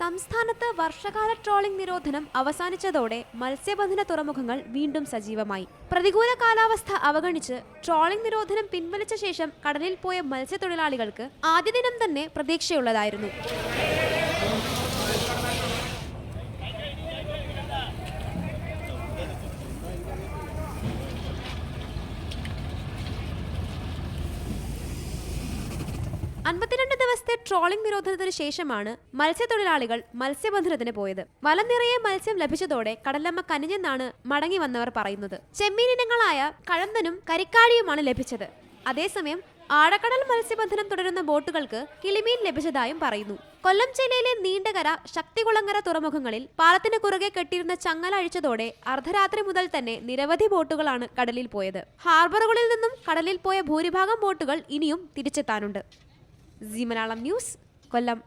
സംസ്ഥാനത്ത് വർഷകാല ട്രോളിംഗ് നിരോധനം അവസാനിച്ചതോടെ മത്സ്യബന്ധന തുറമുഖങ്ങൾ വീണ്ടും സജീവമായി. പ്രതികൂല കാലാവസ്ഥ അവഗണിച്ച് ട്രോളിംഗ് നിരോധനം പിൻവലിച്ച ശേഷം കടലിൽ പോയ മത്സ്യത്തൊഴിലാളികൾക്ക് ആദ്യ ദിനം തന്നെ പ്രതീക്ഷയുള്ളതായിരുന്നു. അൻപത്തിരണ്ട് ദിവസത്തെ ട്രോളിംഗ് നിരോധനത്തിന് ശേഷമാണ് മത്സ്യത്തൊഴിലാളികൾ മത്സ്യബന്ധനത്തിന് പോയത്. വല നിറയെ മത്സ്യം ലഭിച്ചതോടെ കടലമ്മ കനിഞ്ഞെന്നാണ് മടങ്ങി വന്നവർ പറയുന്നത്. ചെമ്മീൻ ഇനങ്ങളായ കഴന്തനും കരിക്കാഴിയുമാണ് ലഭിച്ചത്. അതേസമയം ആഴക്കടൽ മത്സ്യബന്ധനം തുടരുന്ന ബോട്ടുകൾക്ക് കിളിമീൻ ലഭിച്ചതായും പറയുന്നു. കൊല്ലം ജില്ലയിലെ നീണ്ടകര ശക്തികുളങ്ങര തുറമുഖങ്ങളിൽ പാലത്തിന് കുറുകെ കെട്ടിയിരുന്ന ചങ്ങല അഴിച്ചതോടെ അർദ്ധരാത്രി മുതൽ തന്നെ നിരവധി ബോട്ടുകളാണ് കടലിൽ പോയത്. ഹാർബറുകളിൽ നിന്നും കടലിൽ പോയ ഭൂരിഭാഗം ബോട്ടുകൾ ഇനിയും തിരിച്ചെത്താനുണ്ട്. G Malayalam news Kollam.